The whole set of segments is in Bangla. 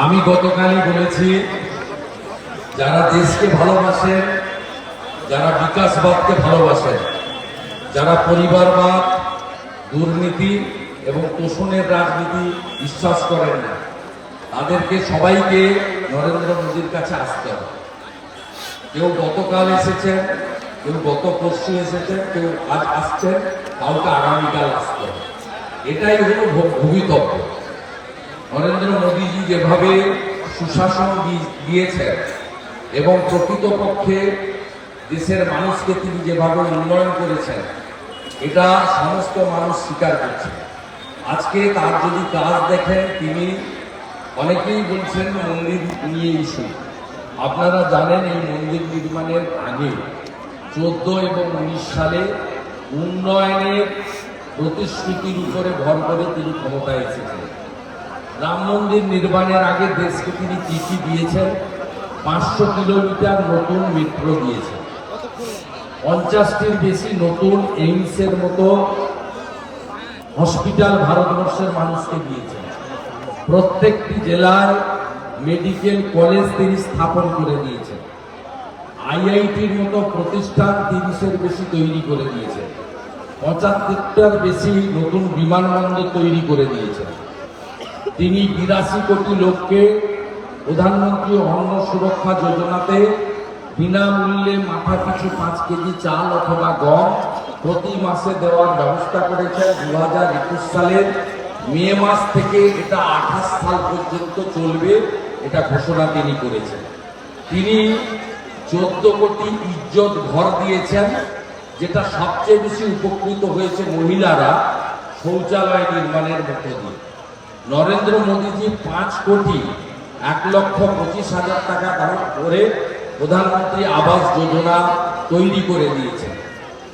আমি গতকালই বলেছি, যারা দেশকে ভালোবাসেন, যারা বিকাশবাদকে ভালোবাসেন, যারা পরিবারবাদ, দুর্নীতি এবং তোষণের রাজনীতি বিশ্বাস করেন না, তাদেরকে সবাইকে নরেন্দ্র মোদীর কাছে আসতে হবে। কেউ গতকাল এসেছেন, কেউ গত পরশু এসেছেন, কেউ আজ আসছেন কাউকে আগামীকাল আসতে হবে। এটাই হলো ভবিতব্য নরেন্দ্র মোদীজি যেভাবে সুশাসন দিয়েছেন এবং প্রকৃতপক্ষে দেশের মানুষকে তিনি যেভাবে উন্নয়ন করেছেন, এটা সমস্ত মানুষ স্বীকার করছে। আজকে তার যদি কাজ দেখেন, তিনি অনেকেই বলছেন মন্দির নিয়ে ইস্যু। আপনারা জানেন এই মন্দির নির্মাণের আগে চোদ্দ এবং উনিশ সালে উন্নয়নের প্রতিশ্রুতির উপরে ভর করে তিনি ক্ষমতায় এসেছিলেন রাম মন্দির নির্মাণের আগে দেশকে তিনি চিঠি দিয়েছেন? পাঁচশো কিলোমিটার নতুন মেট্রো দিয়েছেন। পঞ্চাশটির বেশি নতুন এইমসের মতো হসপিটাল ভারতবর্ষের মানুষকে দিয়েছেন। প্রত্যেকটি জেলায় মেডিকেল কলেজ তিনি স্থাপন করে দিয়েছেন। আইআইটির মতো প্রতিষ্ঠান তিরিশের বেশি তৈরি করে দিয়েছেন। পঁচাত্তরটার বেশি নতুন বিমানবন্দর তৈরি করে দিয়েছেন। তিনি বিরাশি কোটি লোককে প্রধানমন্ত্রী অন্ন সুরক্ষা যোজনাতে বিনামূল্যে মাথা পিছু পাঁচ কেজি চাল অথবা গম প্রতি মাসে দেওয়ার ব্যবস্থা করেছেন দু হাজার একুশ সালের মে মাস থেকে এটা আঠাশ সাল পর্যন্ত চলবে, এটা ঘোষণা তিনি করেছেন। তিনি চোদ্দ কোটি ইজ্জত ঘর দিয়েছেন, যেটা সবচেয়ে বেশি উপকৃত হয়েছে মহিলারা শৌচালয় নির্মাণের মধ্য দিয়ে। নরেন্দ্র মোদীজি পাঁচ কোটি এক লক্ষ পঁচিশ হাজার টাকা দান করে প্রধানমন্ত্রী আবাস যোজনা তৈরি করে দিয়েছেন।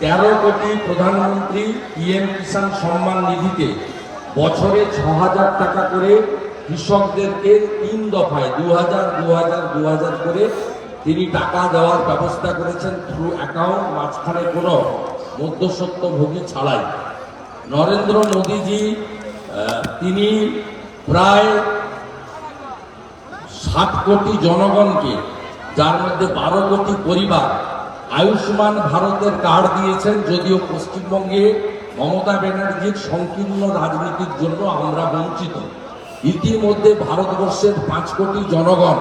তেরো কোটি প্রধানমন্ত্রী পিএম কিষাণ সম্মান নিধিতে বছরে ছ হাজার টাকা করে কৃষকদেরকে তিন দফায়, দু হাজার দু হাজার দু হাজার করে তিনি টাকা দেওয়ার ব্যবস্থা করেছেন থ্রু অ্যাকাউন্ট মাঝখানে কোনো মধ্যস্বত্বভোগী ছাড়াই। নরেন্দ্র মোদীজি তিনি প্রায় সাত কোটি জনগণকে, যার মধ্যে বারো কোটি পরিবার আয়ুষ্মান ভারতের কার্ড দিয়েছেন, যদিও পশ্চিমবঙ্গে মমতা ব্যানার্জির সংকীর্ণ রাজনীতির জন্য আমরা বঞ্চিত। ইতিমধ্যে ভারতবর্ষের পাঁচ কোটি জনগণ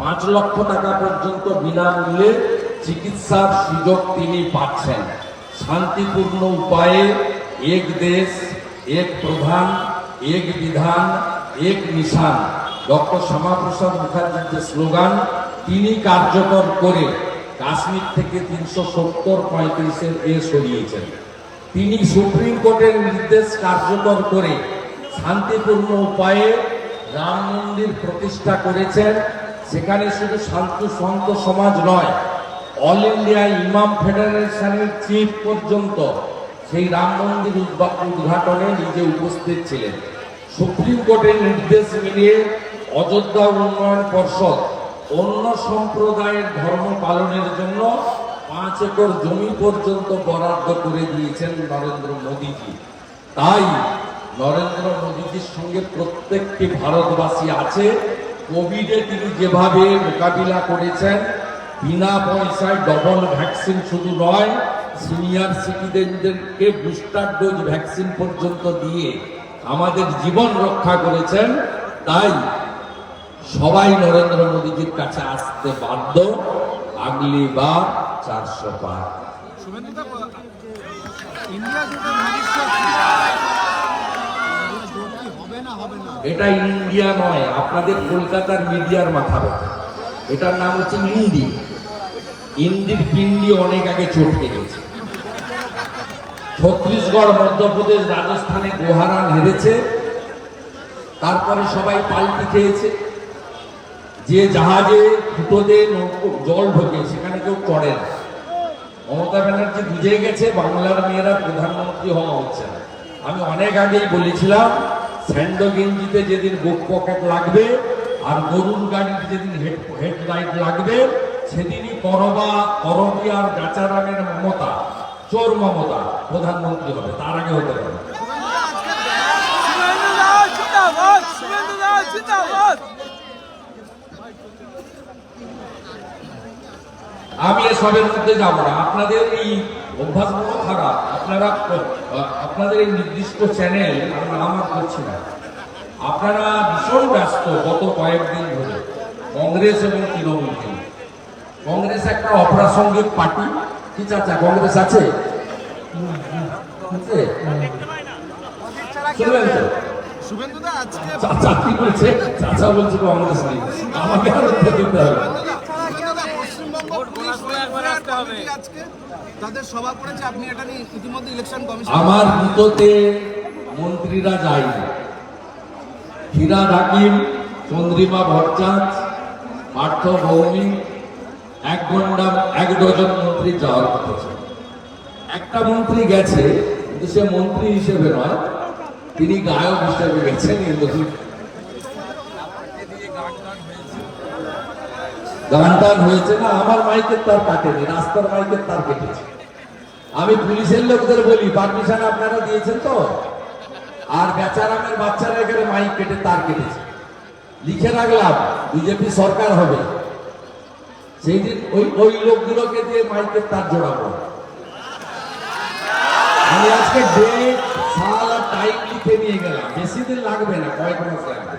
পাঁচ লক্ষ টাকা পর্যন্ত বিনামূল্যে চিকিৎসার সুযোগ তিনি পাচ্ছেন। শান্তিপূর্ণ উপায়ে এক দেশ, এক প্রধান এক বিধান এক নিশান ডক্টর শ্যামাপ্রসাদ মুখার্জির যে স্লোগান, তিনি কার্যকর করে কাশ্মীর থেকে তিনশো সত্তর পঁয়ত্রিশের এ সরিয়েছেন। তিনি সুপ্রিম কোর্টের নির্দেশ কার্যকর করে শান্তিপূর্ণ উপায়ে রাম মন্দির প্রতিষ্ঠা করেছেন। সেখানে শুধু শান্তি সন্ত সমাজ নয়, অল ইন্ডিয়া ইমাম ফেডারেশনের চিফ পর্যন্ত সেই রাম মন্দির উদ্ঘাটনে নিজে উপস্থিত ছিলেন। সুপ্রিম কোর্টের নির্দেশ মিলিয়ে অযোধ্যা উন্নয়ন পর্ষদ অন্য সম্প্রদায়ের ধর্ম পালনের জন্য পাঁচ একর জমি পর্যন্ত বরাদ্দ করে দিয়েছেন নরেন্দ্র মোদীজি। তাই নরেন্দ্র মোদীজির সঙ্গে প্রত্যেকটি ভারতবাসী আছে। কোভিডে তিনি যেভাবে মোকাবিলা করেছেন, বিনা পয়সায় ডবল ভ্যাকসিন শুধু নয় সিনিয়র সিটিজেনদেরকে বুস্টার ডোজ ভ্যাকসিন পর্যন্ত দিয়ে আমাদের জীবন রক্ষা করেছেন, তাই সবাই নরেন্দ্র মোদীজির কাছে আসতে বাধ্য। আগলি বার চারশো না এটা ইন্ডিয়া নয়, আপনাদের কলকাতার মিডিয়ার মাথা ব্যথা। এটার নাম হচ্ছে ইন্ডি। ইন্দির পিন্ডি অনেক আগে চটকে গেছে। ছত্তিশগড়, মধ্যপ্রদেশ, রাজস্থানে গোহারান হেরেছে। তারপরে সবাই পাল্টি খেয়েছে। যে জাহাজে ফুটোতে জল ঢোকে, সেখানে কেউ করে না। মমতা ব্যানার্জি বুঝে গেছে, বাংলার মেয়েরা প্রধানমন্ত্রী হওয়া হচ্ছে না। আমি অনেক আগেই বলেছিলাম স্যান্ডো গেঞ্জিতে যেদিন বুক পকেট লাগবে আর গরুর গাড়িতে যেদিন হেড, হেডলাইট লাগবে, সেদিনই করবা, করবি আর গাচারামের মমতা। চোর মমতা প্রধানমন্ত্রী হবে, তার আগে হতে পারে। আমি এসবের মধ্যে যাব না। আপনাদের এই অভ্যাসগুলো খারাপ। আপনারা, আপনাদের এই নির্দিষ্ট চ্যানেল আমরা আমার করছি না। আপনারা ভীষণ ব্যস্ত গত কয়েকদিন ধরে, কংগ্রেস এবং তৃণমূল কংগ্রেস একটা অপ্রাসঙ্গিক পার্টি কি চাচা, কংগ্রেস আছে? চাচা, কি বলছে? চাচা বলছে কংগ্রেস নেই। আমাকে আর দিতে হবে। তাদের করেছে আপনি ইলেকশন আমার বুথতে মন্ত্রীরা যায়নি। ফিরাদ হাকিম, চন্দ্রিমা ভট্টাচ, পার্থ ভৌমিক, এক ঘণ্টা, এক ডজন মন্ত্রী যাওয়ার কথা ছিল। একটা মন্ত্রী গেছে, কিন্তু সে মন্ত্রী হিসেবে নয়, তিনি গায়ক হিসেবে গেছেন নতুন গান টান হয়েছে না, আমার মাইকের তার কাটেনি, রাস্তার মাইকের তার কেটেছে। আমি পুলিশের লোকদের বলি, পারমিশন আপনারা দিয়েছেন তো? আর বেচারামের বাচ্চারা এখানে মাইক কেটে তার কেটেছে। লিখে রাখলাম, বিজেপি সরকার হবে। সেই দিন ওই ওই লোকগুলোকে দিয়ে তার জোড়াবো আমি আজকে ডেট টাইম লিখে নিয়ে গেলাম। বেশি দিন লাগবে না, কয়েক মাস লাগবে।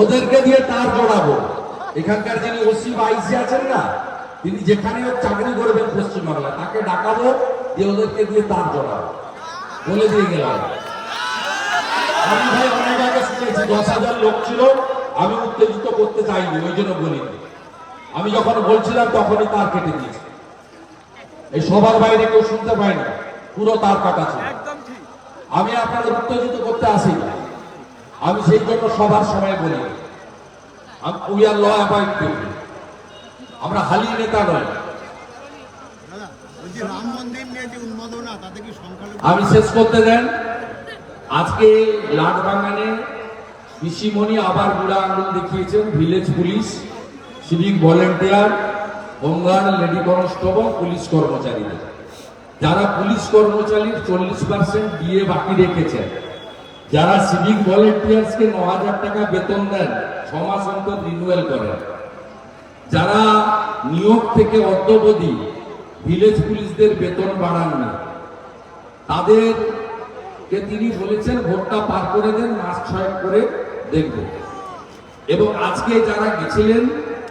ওদেরকে দিয়ে তার জোড়াবো এখানকার যিনি ওসি বা আইসি আছেন না, তিনি যেখানে চাকরি করবেন পশ্চিমবাংলা তাকে ডাকাবো, দিয়ে ওদেরকে দিয়ে তার জোড়াবো বলে দিয়ে গেলাম। আমি ভাই অনেক আগে শুনেছি, দশ হাজার লোক ছিল, আমি উত্তেজিত করতে চাইনি, ওই জন্য বলিনি। আমি যখন বলছিলাম তখনই তার কেটে দিয়েছি। এই সবার বাইরে কেউ শুনতে পায়নি পুরো তার কাটা ছিল। আমি আপনাদের উত্তেজিত করতে আসি না। আমি সেই জন্য সবার সময় বলি উই আর ল পিপল আমরা হালি নেতা নয়। দাদা বলছি রাম মন্দির নিয়ে যে উন্মাদনা তাতে আমি শেষ করতে দেন। আজকে লাটবাগানে ঋষিমণি আবার বুড়া আঙুল দেখিয়েছেন village police civic volunteer, home guard, lady constable, police কর্মচারীদের। যারা পুলিশ কর্মচারীর চল্লিশ পার্সেন্ট দিয়ে বাকি রেখেছেন, যারা সিভিক ভলেন্টিয়ার্সকে ন হাজার টাকা বেতন দেন ছ মাস অন্তর রিনুয়াল করেন। যারা নিয়োগ থেকে অদ্যবধি ভিলেজ পুলিশদের বেতন বাড়াননি তাদেরকে তিনি বলেছেন, ভোটটা পার করে দেন, মাস ছয়েক করে দেখব। এবং আজকে যারা গেছিলেন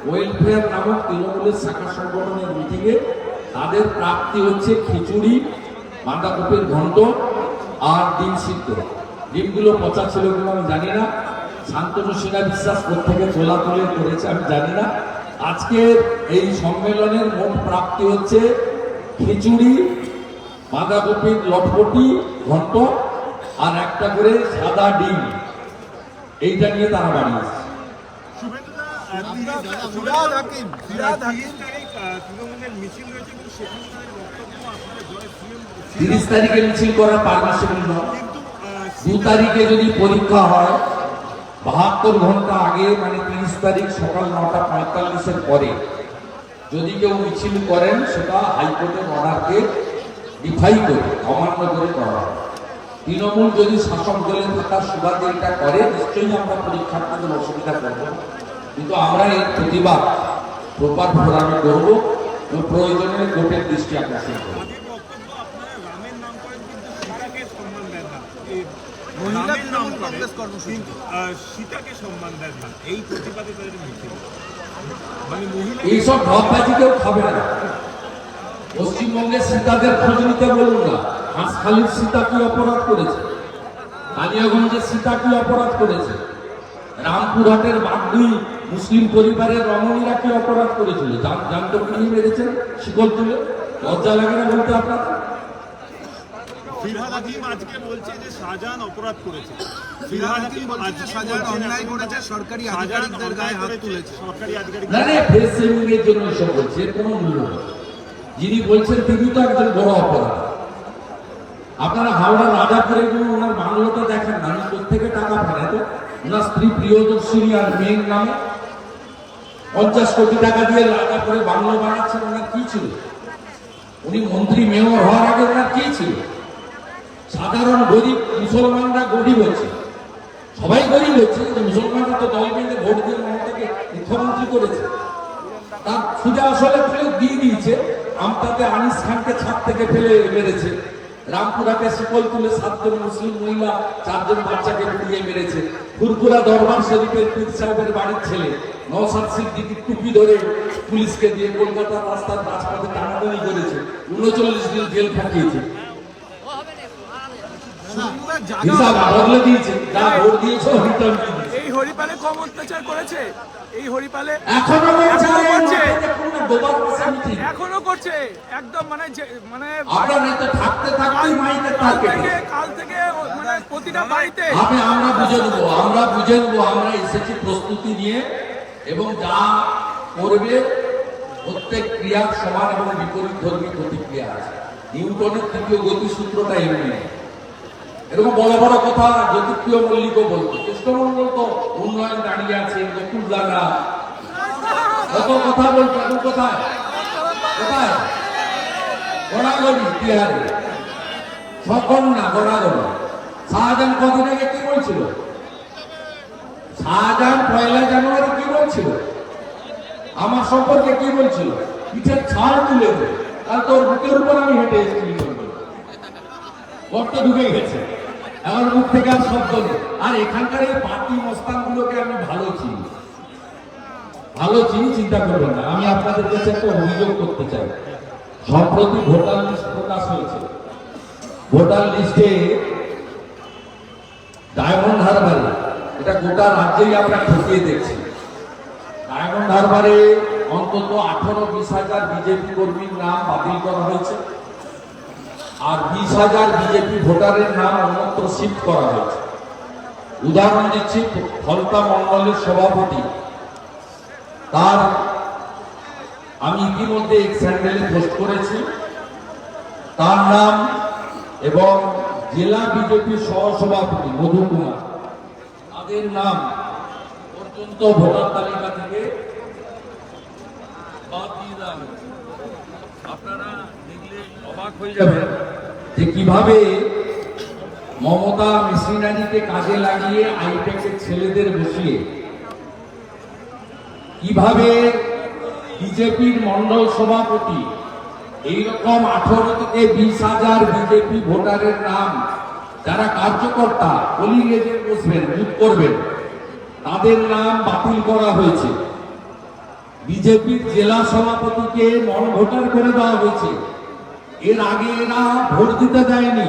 ওয়েলফেয়ার নামক তৃণমূলের শাখা সংগঠনের মিটিংয়ে তাদের প্রাপ্তি হচ্ছে খিচুড়ি, বাঁধাকপির ঘন্ট আর ডিম সিদ্ধ। ডিমগুলো পচা ছিল কিনা আমি জানি না। শান্তনু সিনহা বিশ্বাস থেকে চোলা তুলে করেছে আমি জানি না। আজকের এই সম্মেলনের মোট প্রাপ্তি হচ্ছে খিচুড়ি, বাঁধাকপির লটপটি, ঘন্ট আর একটা করে সাদা ডিম। এইটা নিয়ে তারা বাড়িয়েছে ফিরাদ হাকিম ফিরাদ হাকিম। তৃণমূলের মিছিল রয়েছে কিন্তু সেখানে বক্তব্য আপনারা জয় তিরিশ তারিখে মিছিল করার পারমিশন দু তারিখে যদি পরীক্ষা হয় বাহাত্তর ঘণ্টা আগে মানে তিরিশ তারিখ সকাল নটা পঁয়তাল্লিশের পরে যদি কেউ মিছিল করেন সেটা হাইকোর্টের অর্ডারকে ডিফাই করে অমান্য করে করা হয়। তৃণমূল যদি শাসক দলে থাকার সুবাদে এটা করে নিশ্চয়ই আমরা পরীক্ষার্থীদের অসুবিধা করব। না। কিন্তু আমরা এই প্রতিবাদ প্রপার ফোরামে করব এবং প্রয়োজনে কোর্টের দৃষ্টি আকর্ষণ করব। মহিলা। সীতাকে এই মানে এইসব কেউ খাবে না। পশ্চিমবঙ্গের সীতাদের বলুন না। হাঁসখালির অপরাধ করেছে? সীতা কি অপরাধ করেছে? রামপুরহাটের বাগদুই মুসলিম পরিবারের রমণীরা কি অপরাধ করেছিল? জান- জানতো কি মেরেছেন? শিকল তুলে? লজ্জা লাগে না বলতে আপনার ফিরহাদ হাকিম আজকে বলছে যে শাহজাহান অপরাধ করেছে। ফিরহাদ হাকিম বলছে শাহজাহান অন্যায় করেছে, সরকারি শাহজাহান আধিকারিকদের গায়ে হাত অন্যায় তুলেছে। সরকারি আধিকারিক না না ফেস জন্য এসব বলছে কোনো মূল্য যিনি বলছেন তিনি তো একজন বড় অপরাধ। আপনারা হাওড়া রাজাপুরে গিয়ে ওনার বাংলোটা দেখেন না কোথেকে টাকা পান তো ওনার স্ত্রী প্রিয়দর্শিনী আর মেয়ের নামে? পঞ্চাশ কোটি টাকা দিয়ে রাজাপুরে বাংলো বানাচ্ছেন, ওনার কি ছিল? উনি মন্ত্রী, মেয়র হওয়ার আগে ওনার কি ছিল? সাধারণ গরিব মুসলমানরা গরিব হচ্ছে। সবাই গরিব হচ্ছে, কিন্তু মুসলমানরা তো দল বেঁধে ভোট দিয়ে মমতাকে মুখ্যমন্ত্রী করেছে। তার সুজা আসলে ফেলে দিয়ে দিয়েছে আমতাতে আনিস খানকে ছাদ থেকে ফেলে মেরেছে। রামপুরাকে শিকল তুলে সাতজন মুসলিম মহিলা চারজন বাচ্চাকে পুড়িয়ে মেরেছে। ফুরফুরা দরবার শরীফের পীর সাহেবের বাড়ির ছেলে নওসাদ সিদ্দিকির টুপি ধরে পুলিশকে দিয়ে কলকাতার রাস্তার রাজপথে টানাটানি করেছে। উনচল্লিশ দিন জেল খাটিয়েছে। হিসাব বদলে দিয়েছে। যা ভোট দিয়েছে রিটার্ন দিয়েছে। এই হরিপালে কম অত্যাচার করেছে। এই হরিপালে এখনও করছে। একদম মানে মানে কাল থাকে থেকে কাল থেকে মানে প্রতিটা বাড়িতে আমরা বুঝে নেব আমরা বুঝে নেব আমরা এসেছি প্রস্তুতি নিয়ে এবং যা করবে প্রত্যেক ক্রিয়ার সমান এবং বিপরীত ধর্মী প্রতিক্রিয়া আছে। নিউটনের তৃতীয় গতিসূত্রটা এমনি। এরকম বড় বড় কথা জ্যোতিপ্রিয় মল্লিকও বলতো। তো উন্নয়ন দাঁড়িয়ে আছে কত কথা বলতো, এখন কোথায়? কোথায়? বিহারে। সকল না শাহজাহান কদিন আগে কি বলছিল? শাহজাহান পয়লা জানুয়ারি কি বলছিল? আমার সম্পর্কে কি বলছিল? পিঠের ছাড় তুলে দে। কাল তোর বুকের উপর আমি হেঁটে এসেছি। গর্ত ঢুকে গেছে। আমার মুখ থেকে আর শব্দ নেই। আর এখানকার এই পার্টি মস্তানগুলোকে আমি ভালো চিনি। ভালো চিনি চিন্তা করবেন না। আমি আপনাদের কাছে একটা অভিযোগ করতে চাই। সম্প্রতি ভোটার লিস্ট প্রকাশ হয়েছে। ভোটার লিস্টে ডায়মন্ড হারবারে, এটা গোটা রাজ্যেই আমরা খতিয়ে দেখছি। ডায়মন্ড হারবারে অন্তত আঠারো বিশ হাজার বিজেপি কর্মীর নাম বাতিল করা হয়েছে। আর বিশ হাজার বিজেপি ভোটারের নাম অন্যত্র শিফট করা হয়েছে। উদাহরণ দিচ্ছি ফলতা মন্ডলের সভাপতি। তার আমি ইতিমধ্যে এক স্যান্ডেলে পোস্ট করেছি। তার নাম এবং জেলা বিজেপি সহসভাপতি মধু কুমার। তাদের নাম পর্যন্ত ভোটার তালিকা থেকে বাদ দিয়ে দেওয়া হয়েছে। আপনারা দেখলে অবাক হয়ে যাবেন। যে কীভাবে মমতা মেশিনারিকে কাজে লাগিয়ে আইপ্যাকের ছেলেদের বসিয়ে কীভাবে বিজেপির মন্ডল সভাপতি এইরকম আঠারো থেকে বিশ হাজার বিজেপি ভোটারের নাম যারা কার্যকর্তা পোলিং এজেন্ট বসবেন বুথ করবেন, তাদের নাম বাতিল করা হয়েছে। বিজেপির জেলা সভাপতিকে নন ভোটার করে দেওয়া হয়েছে। এর আগে এরা ভোট দিতে দেয়নি।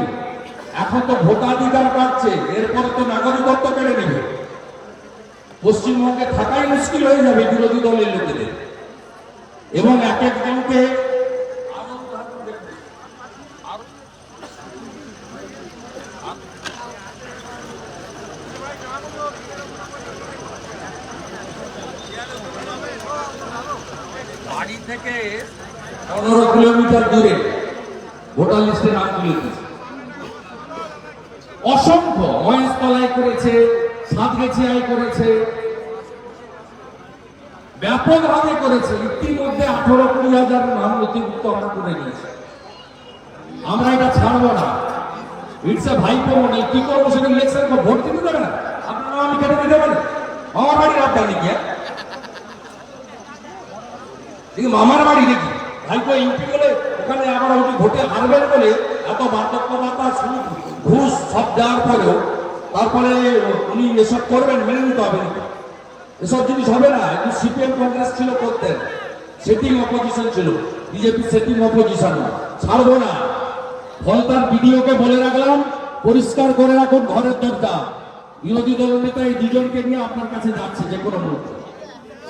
এখন তো ভোটাধিকার পাচ্ছে এরপরে তো নাগরিকত্ব কেড়ে নেবে। পশ্চিমবঙ্গে থাকাই মুশকিল হয়ে যাবে বিরোধী দলের লোকেদের। এবং এক একজনকে বাড়ি থেকে পনেরো কিলোমিটার দূরে ভোটার লিস্টে নাম তুলে দিয়েছে। অসংখ্য মহেশ তলাই করেছে, সাতগেছিয়ায় করেছে, ব্যাপকভাবে করেছে, ইতিমধ্যে আঠারো কুড়ি হাজার নাম নথিভুক্ত আমরা করে নিয়েছি। আমরা এটা ছাড়বো না। ইটস এ ভাইপো মডেল কি করব সেটা ইলেকশন ভোট দিতে দেবে না? আপনারা আমি কেটে দিতে পারি আমার বাড়ির আপনার হ্যাঁ? দেখি মামার বাড়ি দেখি। ভাইপো এমপি বলে ওখানে আবার হয়তো ভোটে হারবেন বলে এত বার্ধক্য ভাতা ঘুষ সব দেওয়ার পরেও তারপরে উনি এসব করবেন, মেনে নিতে হবে? এসব জিনিস হবে না। একটু সিপিএম কংগ্রেস ছিল করতেন। সেটিং অপোজিশন ছিল। বিজেপি সেটিং অপোজিশন না ছাড়বো না। ফলতার বিডিওকে বলে রাখলাম, পরিষ্কার করে রাখুন ঘরের দরজা। বিরোধী দলের নেতা এই দুজনকে নিয়ে আপনার কাছে যাচ্ছে যে কোনো মুহূর্তে।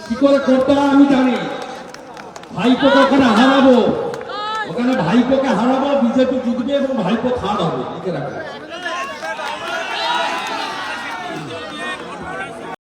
কি করে করতে হয় আমি জানি। ভাইপোকে ওখানে হারাবো। ওখানে ভাইপোকে হারাবো বিজেপি জিতবে এবং ভাইপো খাড় হবে লিখে রাখো